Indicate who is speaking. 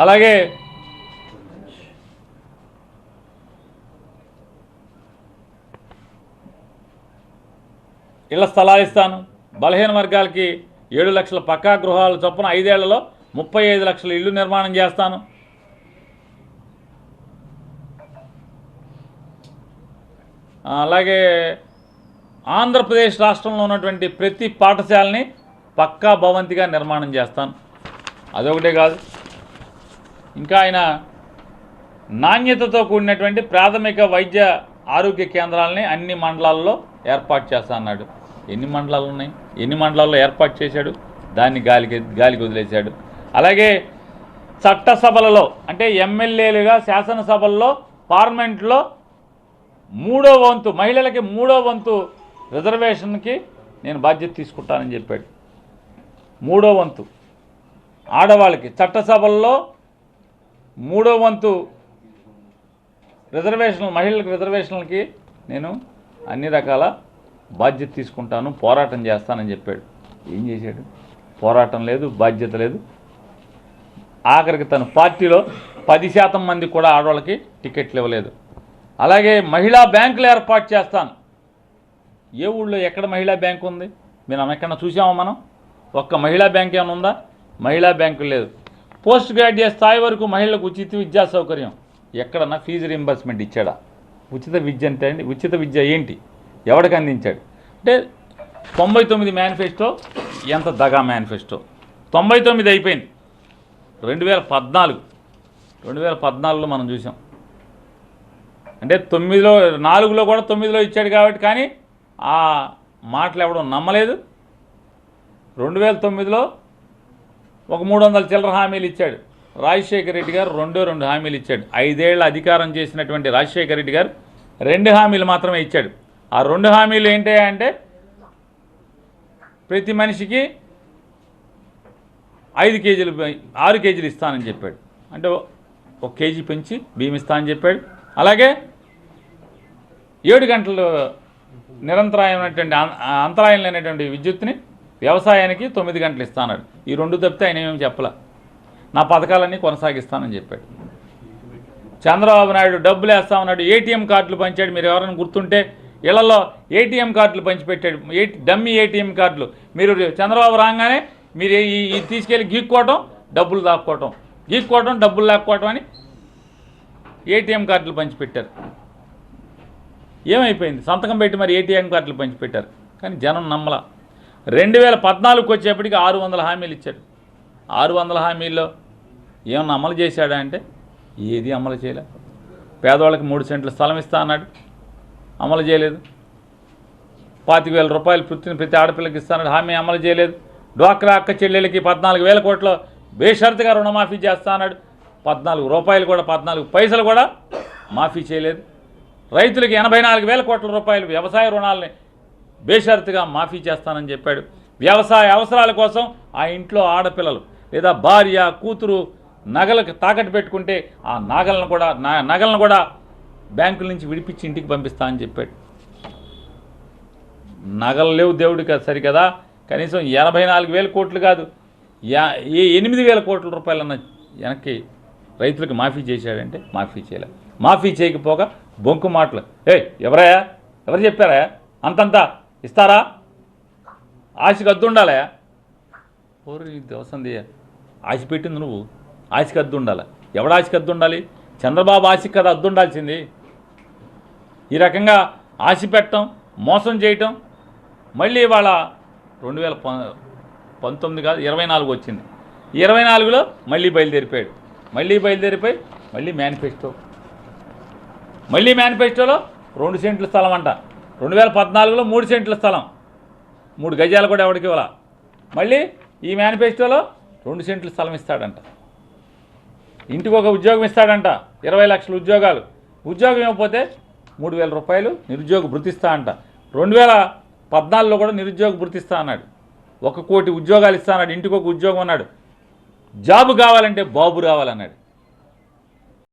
Speaker 1: అలాగే ఇళ్ళ స్థలాలు ఇస్తాను. బలహీన వర్గాలకి ఏడు లక్షల పక్కా గృహాలు చొప్పున ఐదేళ్ళలో ముప్పై ఐదు లక్షల ఇల్లు నిర్మాణం చేస్తాను. అలాగే ఆంధ్రప్రదేశ్ రాష్ట్రంలో ఉన్నటువంటి ప్రతి పాఠశాలని పక్కా భవంతిగా నిర్మాణం చేస్తాను. అదొకటే కాదు. ఇంకా ఆయన నాణ్యతతో కూడినటువంటి ప్రాథమిక వైద్య ఆరోగ్య కేంద్రాలని అన్ని మండలాల్లో ఏర్పాటు చేస్తా అన్నాడు. ఎన్ని మండలాలు ఉన్నాయి? ఎన్ని మండలాల్లో ఏర్పాటు చేశాడు? దాన్ని గాలికి గాలికి వదిలేశాడు. అలాగే చట్టసభలలో అంటే ఎమ్మెల్యేలుగా శాసనసభల్లో పార్లమెంట్లో మూడో వంతు మహిళలకి మూడో వంతు రిజర్వేషన్కి నేను బాధ్యత తీసుకుంటానని చెప్పాడు. మూడో వంతు. ఆడవాళ్ళకి చట్టసభల్లో మూడో వంతు రిజర్వేషన్ మహిళలకు రిజర్వేషన్లకి నేను అన్ని రకాల బాధ్యత తీసుకుంటాను పోరాటం చేస్తానని చెప్పాడు. ఏం చేశాడు? పోరాటం లేదు బాధ్యత లేదు. ఆఖరికి తన పార్టీలో పది శాతం మంది కూడా ఆడవాళ్ళకి టికెట్లు ఇవ్వలేదు. అలాగే మహిళా బ్యాంకులు ఏర్పాటు చేస్తాను. ఏ ఊళ్ళో ఎక్కడ మహిళా బ్యాంకు ఉంది? మేము ఎక్కడన్నా చూసామా మనం? ఒక్క మహిళా బ్యాంక్ ఏమైనా ఉందా? మహిళా బ్యాంకు లేదు. పోస్ట్ గ్రాడ్యుయేట్ స్థాయి వరకు మహిళలకు ఉచిత విద్యా సౌకర్యం. ఎక్కడన్నా ఫీజు రింబర్స్మెంట్ ఇచ్చాడా? ఉచిత విద్య అంటే అండి ఉచిత విద్య ఏంటి? ఎవడికి అందించాడు? అంటే తొంభై తొమ్మిది మేనిఫెస్టో ఎంత దగా మేనిఫెస్టో? తొంభై తొమ్మిది అయిపోయింది. రెండు వేల పద్నాలుగు. రెండు వేల పద్నాలుగులో మనం చూసాం. అంటే తొమ్మిదిలో నాలుగులో కూడా తొమ్మిదిలో ఇచ్చాడు కాబట్టి కానీ ఆ మాటలు ఎవడో నమ్మలేదు. రెండు వేల తొమ్మిదిలో ఒక మూడు వందల చిల్లర హామీలు ఇచ్చాడు. రాజశేఖర రెడ్డి గారు రెండో రెండు హామీలు ఇచ్చాడు. ఐదేళ్ళ అధికారం చేసినటువంటి రాజశేఖర రెడ్డి గారు రెండు హామీలు మాత్రమే ఇచ్చాడు. ఆ రెండు హామీలు ఏంటి అంటే ప్రతి మనిషికి ఐదు కేజీలు ఆరు కేజీలు ఇస్తానని చెప్పాడు. అంటే ఒక కేజీ పెంచి బియ్యం ఇస్తానని చెప్పాడు. అలాగే ఏడు గంటలు నిరంతరాయమైనటువంటి అంతరాయం లేనటువంటి విద్యుత్ని వ్యవసాయానికి తొమ్మిది గంటలు ఇస్తానన్నాడు ఈ రెండు తప్పితే ఆయన ఏమేమి చెప్పలే. నా పథకాలన్నీ కొనసాగిస్తానని చెప్పాడు. చంద్రబాబు నాయుడు డబ్బులు వేస్తామన్నాడు ఏటీఎం కార్డులు పంచాడు. మీరు ఎవరైనా గుర్తుంటే ఇళ్ళలో ఏటీఎం కార్డులు పంచిపెట్టాడు. ఏ డమ్మీ ఏటీఎం కార్డులు. మీరు చంద్రబాబు రాగానే మీరు ఈ తీసుకెళ్ళి గీక్కోవటం డబ్బులు దాక్కోవటం. గీక్కోవటం డబ్బులు లాక్కోవటం అని ఏటీఎం కార్డులు పంచిపెట్టారు. ఏమైపోయింది? సంతకం పెట్టి మరి ఏటీఎం కార్డులు పంచిపెట్టారు. కానీ జనం నమ్మల. రెండు వేల పద్నాలుగుకి వచ్చేప్పటికి ఆరు వందల హామీలు ఇచ్చాడు. ఆరు వందల హామీల్లో ఏమన్నా అమలు చేశాడా అంటే ఏది అమలు చేయలే. పేదవాళ్ళకి మూడు సెంట్లు స్థలం ఇస్తా అన్నాడు. అమలు చేయలేదు. పాతిక వేల రూపాయలు పుట్టిన ప్రతి ఆడపిల్లకి ఇస్తానని హామీ అమలు చేయలేదు. డ్వాక్రా అక్క చెల్లెళ్ళకి పద్నాలుగు వేల కోట్లు బేషరతుగా రుణమాఫీ చేస్తా అన్నాడు. పద్నాలుగు రూపాయలు కూడా పద్నాలుగు పైసలు కూడా మాఫీ చేయలేదు. రైతులకి ఎనభై నాలుగు వేల కోట్ల రూపాయలు వ్యవసాయ రుణాలని బేషరతుగా మాఫీ చేస్తానని చెప్పాడు. వ్యవసాయ అవసరాల కోసం ఆ ఇంట్లో ఆడపిల్లలు లేదా భార్య కూతురు నగలకు తాకట్టు పెట్టుకుంటే ఆ నగలను కూడా నా- నగలను కూడా బ్యాంకుల నుంచి విడిపించి ఇంటికి పంపిస్తా అని చెప్పాడు. నగలు లేవు దేవుడికి సరికదా? కనీసం ఎనభై నాలుగు వేల కోట్లు కాదు. యా ఏ ఎనిమిది వేల కోట్ల రూపాయలన్న వెనక్కి రైతులకు మాఫీ చేశాడంటే మాఫీ చేయలే. మాఫీ చేయకపోగా బొంకు మాటలు. ఏ ఎవరయ్యా? ఎవరు చెప్పారా? అంతంతా ఇస్తారా? ఆశకు అద్దు ఉండాలి ఓరి దోసంది ఆశ పెట్టింది నువ్వు. ఆశకి అద్దు ఉండాలి ఎవడ ఆశకి అద్దు ఉండాలి చంద్రబాబు ఆశకి కదా అద్దు ఉండాల్సింది ఈ రకంగా ఆశ పెట్టడం మోసం చేయటం మళ్ళీ ఇవాళ రెండు వేల ప- పంతొమ్మిది కాదు ఇరవై నాలుగు వచ్చింది. ఇరవై నాలుగులో మళ్ళీ బయలుదేరిపోయాడు. మళ్ళీ బయలుదేరిపోయి మళ్ళీ మేనిఫెస్టో. మళ్ళీ మేనిఫెస్టోలో రెండు సెంట్ల స్థలం అంట. రెండు వేల పద్నాలుగులో మూడు సెంట్ల స్థలం. మూడు గజాలు కూడా ఎవరికి ఇవ్వాల? మళ్ళీ ఈ మేనిఫెస్టోలో రెండు సెంట్ల స్థలం ఇస్తాడంట. ఇంటికి ఒక ఉద్యోగం ఇస్తాడంట. ఇరవై లక్షల ఉద్యోగాలు. ఉద్యోగం ఇవ్వకపోతే మూడు వేల రూపాయలు నిరుద్యోగ భృతిస్తా అంట. రెండు వేల పద్నాలుగులో కూడా నిరుద్యోగ భృతిస్తా అన్నాడు. ఒక కోటి ఉద్యోగాలు ఇస్తా అన్నాడు. ఇంటికి ఒక ఉద్యోగం అన్నాడు. జాబు కావాలంటే బాబు రావాలన్నాడు.